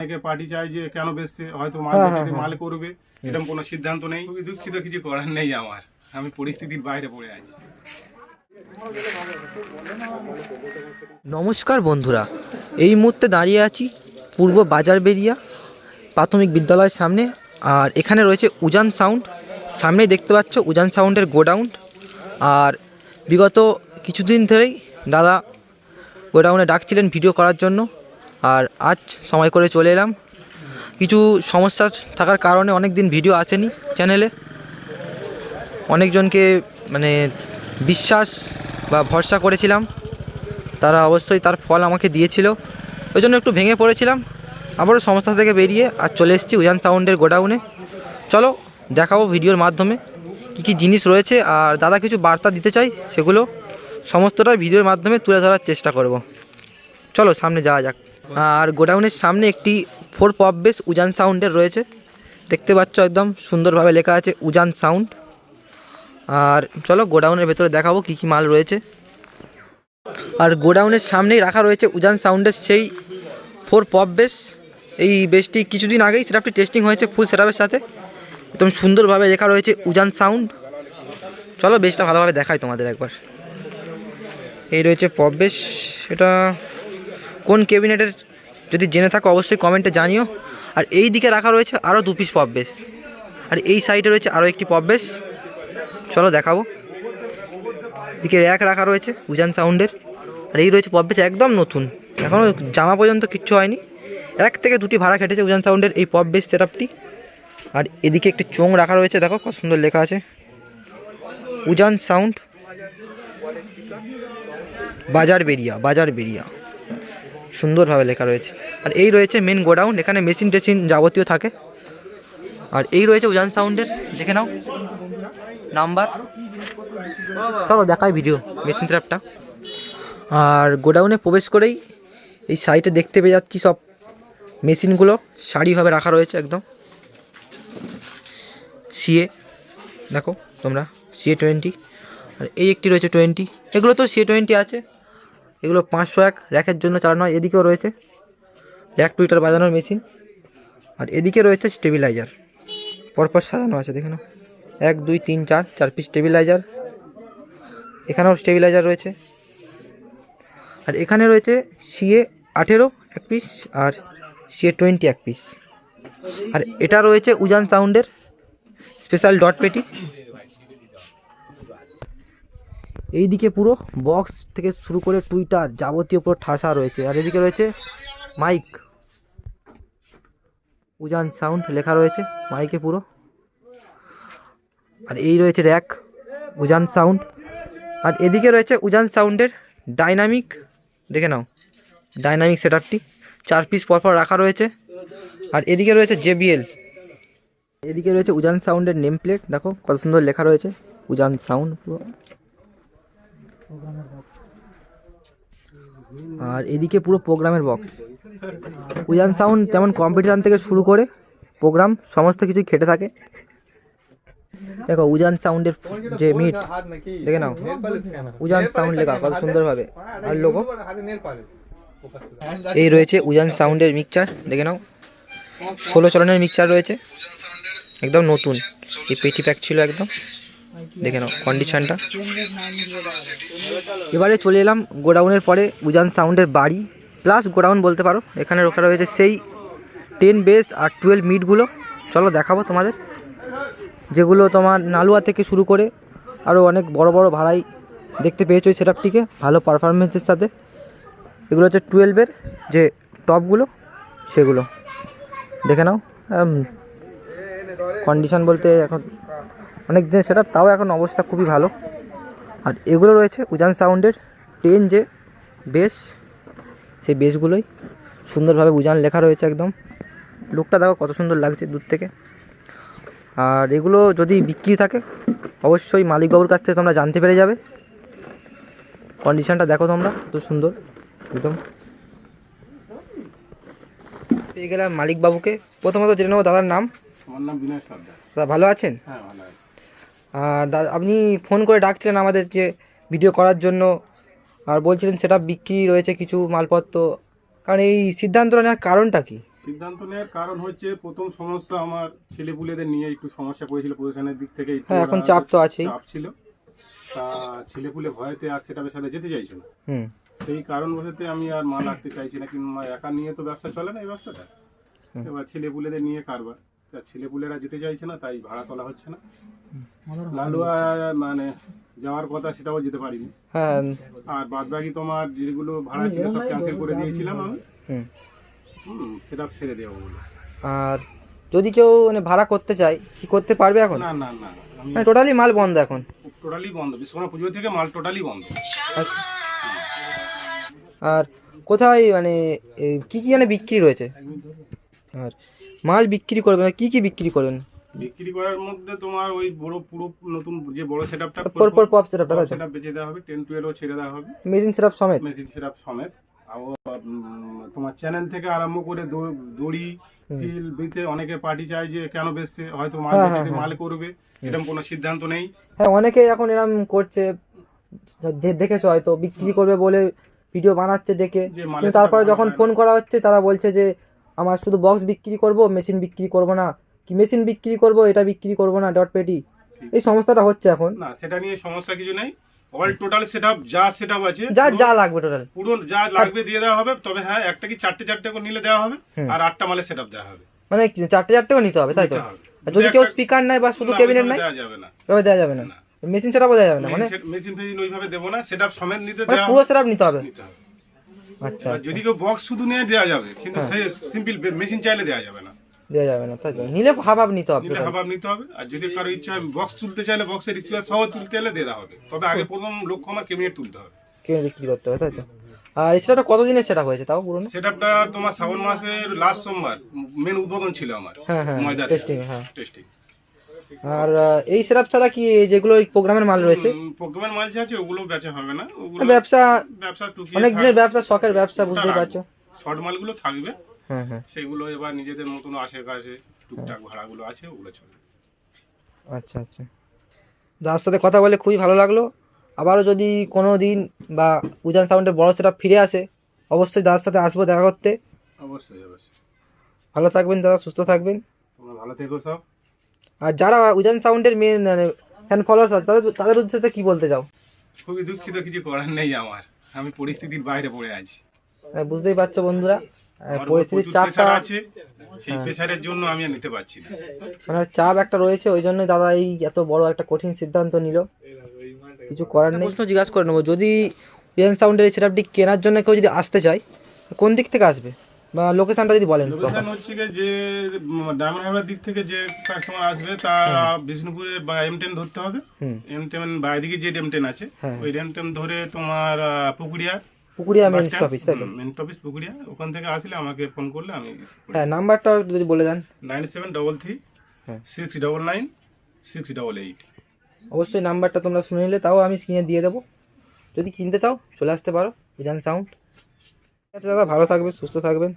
অনেকে পার্টি চায় যে কেন বেচছে? হয়তো মাল হ্যাঁ, বেচে হ্যাঁ, মাল করবে। এরকম কোনো সিদ্ধান্ত নেই। খুবই দুঃখিত কিছু করার নেই আমার। আমি পরিস্থিতির বাইরে পড়ে আছি। নমস্কার বন্ধুরা এই মুহূর্তে দাঁড়িয়ে আছি পূর্ব বাজার বেরিয়া প্রাথমিক বিদ্যালয়ের সামনে আর এখানে রয়েছে উজান সাউন্ড। সামনেই দেখতে পাচ্ছ উজান সাউন্ডের গোডাউন। আর বিগত কিছুদিন ধরেই দাদা গোডাউনে ডাকছিলেন ভিডিও করার জন্য। আর আজ সময় করে চলে এলাম। কিছু সমস্যা থাকার কারণে অনেক দিন ভিডিও আসেনি চ্যানেলে। অনেকজনকে মানে বিশ্বাস বা ভরসা করেছিলাম। তারা অবশ্যই তার ফল আমাকে দিয়েছিল। ওই জন্য একটু ভেঙে পড়েছিলাম। আবারও সমস্যা থেকে বেরিয়ে আর চলে এসেছি উজান সাউন্ডের গোডাউনে। চলো দেখাবো ভিডিওর মাধ্যমে কী কী জিনিস রয়েছে আর দাদা কিছু বার্তা দিতে চাই সেগুলো। সমস্তটা ভিডিওর মাধ্যমে তুলে ধরার চেষ্টা করব। চলো সামনে যাওয়া যাক। আর গোডাউনের সামনে একটি ফোর পপ বেস উজান সাউন্ডের রয়েছে। দেখতে পাচ্ছ একদম সুন্দরভাবে লেখা আছে উজান সাউন্ড। আর চলো গোডাউনের ভেতরে দেখাবো কী কী মাল রয়েছে। আর গোডাউনের সামনেই রাখা রয়েছে উজান সাউন্ডের সেই ফোর পপ বেস। এই বেসটি কিছুদিন আগেই সেটআপটি টেস্টিং হয়েছে ফুল সেটআপের সাথে। একদম সুন্দরভাবে লেখা রয়েছে উজান সাউন্ড। চলো বেসটা ভালোভাবে দেখাই তোমাদের একবার। এই রয়েছে পপ বেস, এটা কোন ক্যাবিনেটের যদি জেনে থাকো অবশ্যই কমেন্টে জানিও। আর এই দিকে রাখা রয়েছে আরও দু পিস পপ বেস। আর এই সাইডে রয়েছে আরও একটি পপ বেস। চলো দেখাবো। দিকে র্যাক রাখা রয়েছে উজান সাউন্ডের আর এই রয়েছে পপ বেস একদম নতুন। এখনও জামা পর্যন্ত কিচ্ছু হয়নি। এক থেকে দুটি ভাড়া খেটেছে উজান সাউন্ডের এই পপ বেস সেটআপটি আর এদিকে একটি চোং রাখা রয়েছে, দেখো কত সুন্দর লেখা আছে। উজান সাউন্ড বাজার বেরিয়া বাজার বেরিয়া সুন্দরভাবে লেখা রয়েছে। আর এই রয়েছে মেন গোডাউন এখানে মেশিন টেশিন যাবতীয় থাকে। আর এই রয়েছে উজান সাউন্ডের, দেখে নাও। নাম্বার। চলো দেখাই ভিডিও মেশিন ট্র্যাপটা আর গোডাউনে প্রবেশ করেই এই সাইটে দেখতে পেয়ে যাচ্ছি সব মেশিনগুলো সারিভাবে রাখা রয়েছে একদম। সিএ দেখো তোমরা সিএ টোয়েন্টি আর এই একটি রয়েছে টোয়েন্টি এগুলো তো সিএ টোয়েন্টি আছে। এগুলো পাঁচশো এক, র্যাকের জন্য চালানো হয়। এদিকেও রয়েছে। র্যাক টুইটার বাজানোর মেশিন। আর এদিকে রয়েছে স্টেবিলাইজার। পরপর সাজানো আছে, দেখে নাও। এক, দুই, তিন, চার চার পিস স্টেবিলাইজার। এখানেও স্টেবিলাইজার রয়েছে। আর এখানে রয়েছে সিএ আঠেরো এক পিস আর সিএ টোয়েন্টি এক পিস আর এটা রয়েছে উজান সাউন্ডের স্পেশাল ডট পেটি। এইদিকে পুরো বক্স থেকে শুরু করে টুইটার যাবতীয় পুরো ঠাসা রয়েছে। আর এদিকে রয়েছে মাইক উজান সাউন্ড লেখা রয়েছে মাইকে পুরো। আর এই রয়েছে র্যাক উজান সাউন্ড আর এদিকে রয়েছে উজান সাউন্ডের ডাইনামিক দেখে নাও ডাইনামিক সেটআপটি চার পিস পরপর রাখা রয়েছে। আর এদিকে রয়েছে জেবিএল এদিকে রয়েছে উজান সাউন্ডের নেম প্লেট দেখো কত সুন্দর লেখা রয়েছে। উজান সাউন্ড পুরো। আর এদিকে পুরো প্রোগ্রামের বক্স উজান সাউন্ড যেমন কম্পিটিশান থেকে শুরু করে প্রোগ্রাম সমস্ত কিছুই খেটে থাকে। দেখো, উজান সাউন্ডের যে মিট দেখে নাও। উজান সাউন্ড লেখা, কত সুন্দরভাবে। আর লোগো এই রয়েছে উজান সাউন্ডের মিক্সচার দেখে নাও। ষোলো চলনের মিক্সচার রয়েছে, একদম নতুন। এই পেটি প্যাক ছিল একদম। দেখে নাও কন্ডিশনটা এবারে চলে এলাম গোডাউনের পরে উজান সাউন্ডের বাড়ি। প্লাস গোডাউন বলতে পারো এখানে রাখা রয়েছে সেই টেন বেস আর টুয়েলভ মিটগুলো চলো দেখাবো তোমাদের। যেগুলো তোমার নালুয়া থেকে শুরু করে আরও অনেক বড় বড় ভাড়াই দেখতে পেয়েছ এই সেটআপটিকে ভালো পারফরমেন্সের সাথে। এগুলো হচ্ছে টুয়েলভের যে টপগুলো সেগুলো। দেখে নাও কন্ডিশন বলতে এখন অনেক দিন সেটা তাও এখন অবস্থা খুবই ভালো। আর এগুলো রয়েছে উজান সাউন্ডের টেন যে বেস সেই বেসগুলোই সুন্দরভাবে উজান লেখা রয়েছে একদম। লুকটা দেখো কত সুন্দর লাগছে দূর থেকে। আর এগুলো যদি বিক্রি থাকে অবশ্যই মালিকবাবুর কাছ থেকে তোমরা জানতে পেরে যাবে। কন্ডিশনটা দেখো তোমরা কত সুন্দর একদম। পেয়ে গেলাম মালিকবাবুকে। প্রথমত জেনে নেব দাদার নাম। আমার নাম বিনয় সর্দার। দাদা ভালো আছেন? হ্যাঁ ভালো আছে। আর দাদা আপনি ফোন করে ডাকছিলেন আমাদের যে ভিডিও করার জন্য আর বলছিলেন সেটা বিক্রি রয়েছে কিছু মালপত্র। কারণ এই সিদ্ধান্ত নেওয়ার কারণটা কি? সিদ্ধান্ত নেওয়ার কারণ হচ্ছে প্রথম সমস্যা আমার ছেলেপুলেদের নিয়ে একটু সমস্যা পড়েছিল প্রশাসনের দিক থেকে হ্যাঁ এখন চাপ তো আছেই। চাপ ছিল। তা ছেলেপুলে ভয়তে আর সেটার সাথে যেতে চাইছে না। হুম। সেই কারণবশতে আমি আর মা রাখতে চাইছি না কিংবা একা নিয়ে তো ব্যবসা চলে না এই ব্যবসাটা। এবার ছেলেপুলেদের নিয়ে কারবার। তা ছেলেপুলেরা যেতে চাইছে না তাই ভাড়া তোলা হচ্ছে না। লালুয়া মানে যাওয়ার কথা সেটাও যেতে পারিনি। হ্যাঁ। আর বাদ বাকি তোমার যেগুলো ভাড়া ছিল সব ক্যান্সেল করে দিয়েছিলাম আমি। হুম। হুম সেটা ছেড়ে দেবো বলে। আর যদি কেউ মানে ভাড়া করতে চায় কি করতে পারবে এখন? না না না মানে টোটালি মাল বন্ধ এখন। টোটালি বন্ধ। বিশ্বকর্মা পুজো থেকে মাল টোটালি বন্ধ। আর কোথায় মানে কি কি মানে বিক্রি রয়েছে? আর মাল বিক্রি করবেন কি কি বিক্রি করেন? বিক্রি করার মধ্যে তোমার ওই বড় পুরো নতুন যে বড় সেটআপটা পর পর পপ সেটআপটা সেটআপ বেচে দেওয়া হবে টেন টুয়েলভ ছেড়ে দেওয়া হবে। মেশিন সেটআপ সমেত? মেশিন সেটআপ সমেত। আর তোমার চ্যানেল থেকে আরম্ভ করে দড়ি ফিল বিতে অনেকে পার্টি চায় যে কেন বেচছে হয়তো মাল হ্যাঁ, বেচে হ্যাঁ, মাল করবে এরকম কোনো সিদ্ধান্ত নেই। হ্যাঁ অনেকে এখন এরকম করছে যে দেখেছ হয়তো বিক্রি করবে বলে ভিডিও বানাচ্ছে কিন্তু তারপরে যখন ফোন করা হচ্ছে তারা বলছে যে আমার শুধু বক্স বিক্রি করব মেশিন বিক্রি করব না। কি মেশিন বিক্রি করব এটা বিক্রি করব না ডট পেটি এই সমস্যাটা হচ্ছে এখন। না সেটা নিয়ে সমস্যা কিছু নেই। অল টোটাল সেটআপ যা সেটআপ আছে যা যা লাগবে টোটাল পুরো যা লাগবে দিয়ে দেওয়া হবে তবে হ্যাঁ একটা কি চারটে চারটে করে নিলে দেওয়া হবে আর আটটা মালের সেটআপ দেওয়া হবে। মানে কি, চারটে চারটেও নিতে হবে তাই তো? যদি কেউ স্পিকার নাই বা শুধু ক্যাবিনেট নাই দেওয়া যাবে না। তবে দেওয়া যাবে না। না। মেশিন সেটআপও দেওয়া যাবে না মানে মেশিন ফেজিন ওইভাবে দেবো না সেটআপ সমেত নিতে মানে দেওয়া পুরো সেটআপ নিতে হবে। নিতে হবে। আচ্ছা যদি কেউ বক্স শুধু নিয়ে দেওয়া যাবে কিন্তু সেই সিম্পল মেশিন চাইলে দেওয়া যাবে না। দেওয়া যাবে না তাই নিলে হাফ নিতে হবে নিলে। হাবাব নিতে হবে আর যদি কারও ইচ্ছা বক্স তুলতে চাইলে বক্সের রিসিভার সহ তুলতে হলে দেওয়া হবে। তবে আগে প্রথম লক্ষ্য আমার কেবিনেট তুলতে হবে। কেউ বিক্রি করতে হবে তাই তো। আর সেটা কতদিনের সেটা হয়েছে তাও পুরনো সেটআপটা তোমার শ্রাবণ মাসের লাস্ট সোমবার মেন উদ্বোধন ছিল আমার হ্যাঁ হ্যাঁ টেস্টিং হ্যাঁ। টেস্টিং আর এই সেটআপ ছাড়া কি যেগুলো প্রোগ্রামের মাল রয়েছে? প্রোগ্রামের মাল যা আছে ওগুলো বেচা হবে না। ওগুলো ব্যবসা ব্যবসা টুকি অনেক দিনের ব্যবসা শখের ব্যবসা বুঝতেই পারছ। শর্ট মালগুলো থাকবে। হ্যাঁ হ্যাঁ। সেগুলো এবার নিজেদের মতন আশেপাশে টুকটাক ভাড়াগুলো আছে ওগুলো চলবে আচ্ছা আচ্ছা। যার সাথে কথা বলে খুবই ভালো লাগল। আবারও যদি কোনো দিন বা উজান সাউন্ডের বড় সেটা ফিরে আসে অবশ্যই দাদার সাথে আসব দেখা করতে। অবশ্যই অবশ্যই। ভালো থাকবেন দাদা সুস্থ থাকবেন। তোমরা ভালো থেকো সব। আর যারা উজান সাউন্ডের মেন ফ্যান ফলোয়ার্স আছে তাদের তাদের উদ্দেশ্যে কি বলতে চাও? খুবই দুঃখিত কিছু করার নেই আমার। আমি পরিস্থিতির বাইরে পড়ে আছি। আহ, বুঝতেই পারছ বন্ধুরা। উপর পরিস্থিতির চাপটা আছে সেই হ্যাঁ। প্রেসারের জন্য আমি আর নিতে পারছি না। মানে চাপ একটা রয়েছে ওই জন্য দাদা এই এত বড় একটা কঠিন সিদ্ধান্ত নিল। কিছু করার নেই। প্রশ্ন জিজ্ঞাসা করে নেব যদি উজান সাউন্ডের এই সেটআপটি কেনার জন্য কেউ যদি আসতে চায় কোন দিক থেকে আসবে? বা লোকেশনটা যদি বলেন। লোকেশন হচ্ছে গিয়ে যে ডায়মন্ড হারবার দিক থেকে যে কাস্টমার আসবে তারা বিষ্ণুপুরে বা এম টেন ধরতে হবে। এম টেন বা এদিকে যে এম টেন আছে হ্যাঁ। ওই এম টেন ধরে তোমার পুকুরিয়া পুকুরিয়া মেন স্টপিস তাই তো? Main office Pukuria. ওখান থেকে আসলে আমাকে ফোন করলে আমি হ্যাঁ নাম্বারটা যদি বলে দেন। Nine seven double three. Six double nine six double eight অবশ্যই নাম্বারটা তোমরা শুনে নিলে তাও আমি স্ক্রিনে দিয়ে দেবো। যদি কিনতে চাও চলে আসতে পারো। উজান সাউন্ড আছে দাদা ভালো থাকবে সুস্থ থাকবেন।